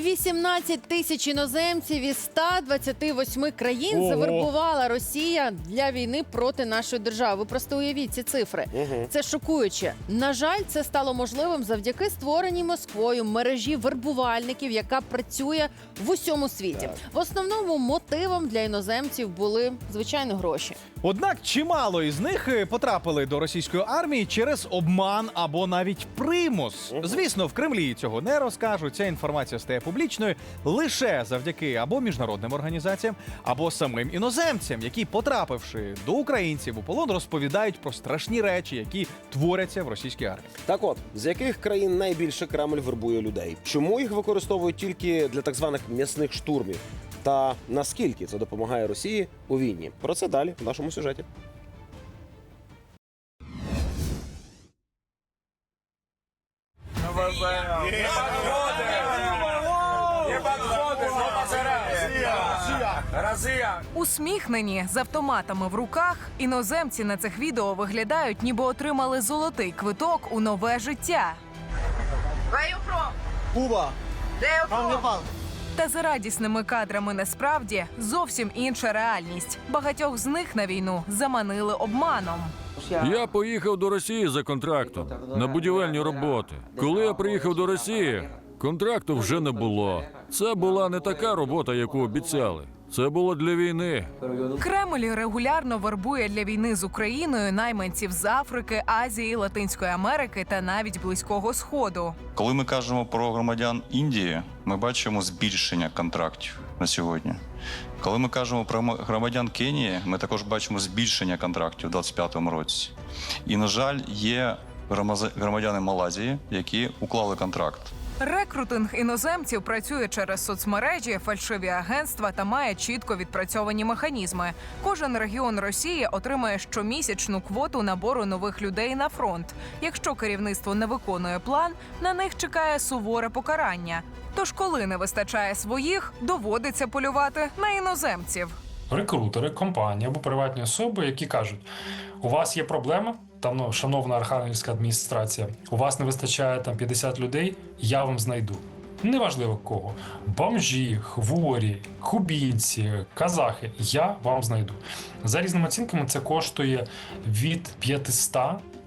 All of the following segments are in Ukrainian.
18 тисяч іноземців із 128 країн Ого. завербувала Росія для війни проти нашої держави. Ви просто уявіть ці цифри. Це шокуюче. На жаль, це стало можливим завдяки створеній Москвою мережі вербувальників, яка працює в усьому світі. В основному мотивом для іноземців були звичайно гроші. Однак чимало із них е, потрапили до російської армії через обман або навіть примус. Звісно, в Кремлі цього не розкажуть. Ця інформація стає публічною лише завдяки або міжнародним організаціям, або самим іноземцям, які, потрапивши до українців у полон, розповідають про страшні речі, які творяться в російській армії. Так от, з яких країн найбільше Кремль вербує людей? Чому їх використовують тільки для так званих м'ясних штурмів? Та наскільки це допомагає Росії у війні? Про це далі в нашому сюжеті. Усміхнені з автоматами в руках, іноземці на цих відео виглядають, ніби отримали золотий квиток у нове життя. Куба. Там Непал. Та за радісними кадрами насправді зовсім інша реальність. Багатьох з них на війну заманили обманом. Я поїхав до Росії за контрактом на будівельні роботи. Коли я приїхав до Росії, контракту вже не було. Це була не така робота, яку обіцяли. Це було для війни. Кремль регулярно вербує для війни з Україною найманців з Африки, Азії, Латинської Америки та навіть Близького Сходу. Коли ми кажемо про громадян Індії, ми бачимо збільшення контрактів на сьогодні. Коли ми кажемо про громадян Кенії, ми також бачимо збільшення контрактів у 2025 році. І, на жаль, є громадяни Малайзії, які уклали контракт. Рекрутинг іноземців працює через соцмережі, фальшиві агентства та має чітко відпрацьовані механізми. Кожен регіон Росії отримає щомісячну квоту набору нових людей на фронт. Якщо керівництво не виконує план, на них чекає суворе покарання. Тож, коли не вистачає своїх, доводиться полювати на іноземців. рекрутери, компанії або приватні особи, які кажуть: у вас є проблема. Там ну, шановна архангельська адміністрація, у вас не вистачає там 50 людей, я вам знайду. Неважливо кого. Бомжі, хворі, кубінці, казахи. Я вам знайду. За різними оцінками це коштує від 500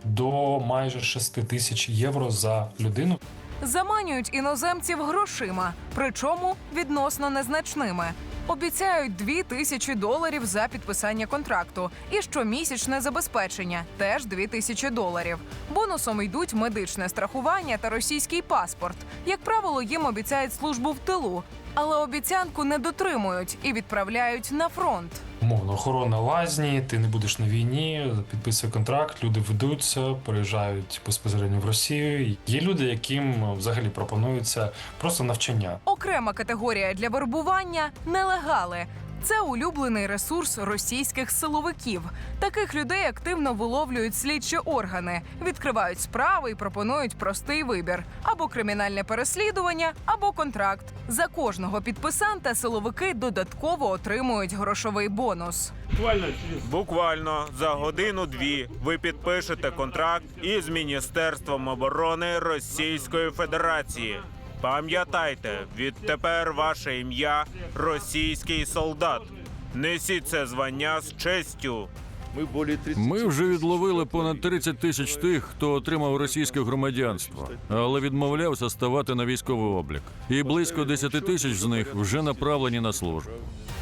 до майже 6 тисяч євро за людину. Заманюють іноземців грошима, причому відносно незначними. Обіцяють дві тисячі доларів за підписання контракту і щомісячне забезпечення теж дві тисячі доларів. Бонусом йдуть медичне страхування та російський паспорт. Як правило, їм обіцяють службу в тилу, але обіцянку не дотримують і відправляють на фронт. Умовно, охорона лазні, ти не будеш на війні, підписує контракт, люди ведуться, приїжджають безпосередньо в Росію. Є люди, яким взагалі пропонується просто навчання. Окрема категорія для вербування нелегали. Це улюблений ресурс російських силовиків. Таких людей активно виловлюють слідчі органи, відкривають справи і пропонують простий вибір: або кримінальне переслідування, або контракт. За кожного підписанта силовики додатково отримують грошовий бонус. Буквально за годину-дві ви підпишете контракт із Міністерством оборони Російської Федерації. Пам'ятайте, відтепер ваше ім'я російський солдат. Несіть це звання з честю. Ми вже відловили понад 30 тисяч тих, хто отримав російське громадянство, але відмовлявся ставати на військовий облік. І близько 10 тисяч з них вже направлені на службу.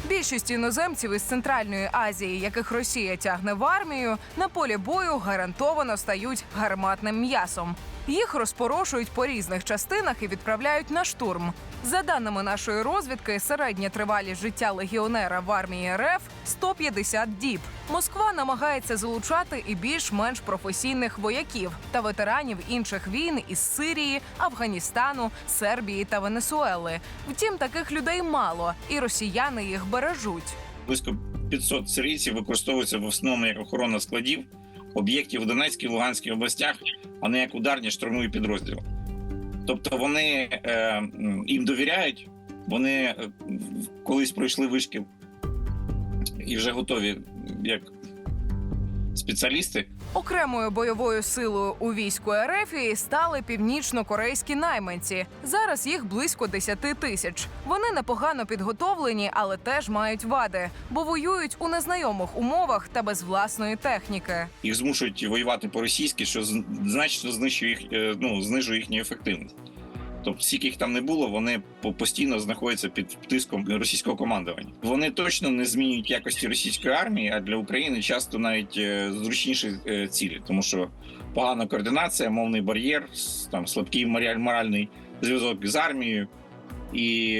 Більшість іноземців із Центральної Азії, яких Росія тягне в армію, на полі бою гарантовано стають гарматним м'ясом. Їх розпорошують по різних частинах і відправляють на штурм. За даними нашої розвідки, середня тривалість життя легіонера в армії РФ 150 діб. Москва намагається залучати і більш-менш професійних вояків та ветеранів інших війн із Сирії, Афганістану, Сербії та Венесуели. Втім, таких людей мало, і росіяни їх бережуть. близько 500 сирійців використовуються в основному як охорона складів, об'єктів в Донецькій Луганській областях, а не як ударні штурмові підрозділи. Тобто вони е, їм довіряють, вони е, колись пройшли вишкіл і вже готові як спеціалісти. Окремою бойовою силою у війську РФ стали північно-корейські найманці. Зараз їх близько 10 тисяч. Вони непогано підготовлені, але теж мають вади, бо воюють у незнайомих умовах та без власної техніки. Їх змушують воювати по-російськи, що з- значно знищує їх, е, ну, знижує їхню ефективність. Тобто, скільки їх там не було, вони по- постійно знаходяться під тиском російського командування. Вони точно не змінюють якості російської армії, а для України часто навіть е, зручніші е, цілі, тому що погана координація, мовний бар'єр, там слабкий мораль- моральний зв'язок з армією, і,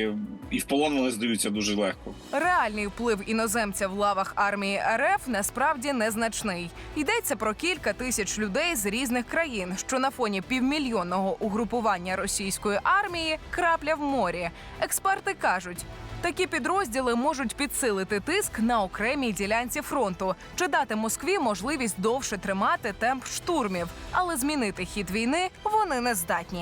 і в полон вони здаються дуже легко. Реальний вплив іноземця в лавах армії РФ насправді незначний. Йдеться про кілька тисяч людей з різних країн, що на фоні півмільйонного угрупування російської армії крапля в морі. Експерти кажуть. Такі підрозділи можуть підсилити тиск на окремій ділянці фронту чи дати Москві можливість довше тримати темп штурмів, але змінити хід війни вони не здатні.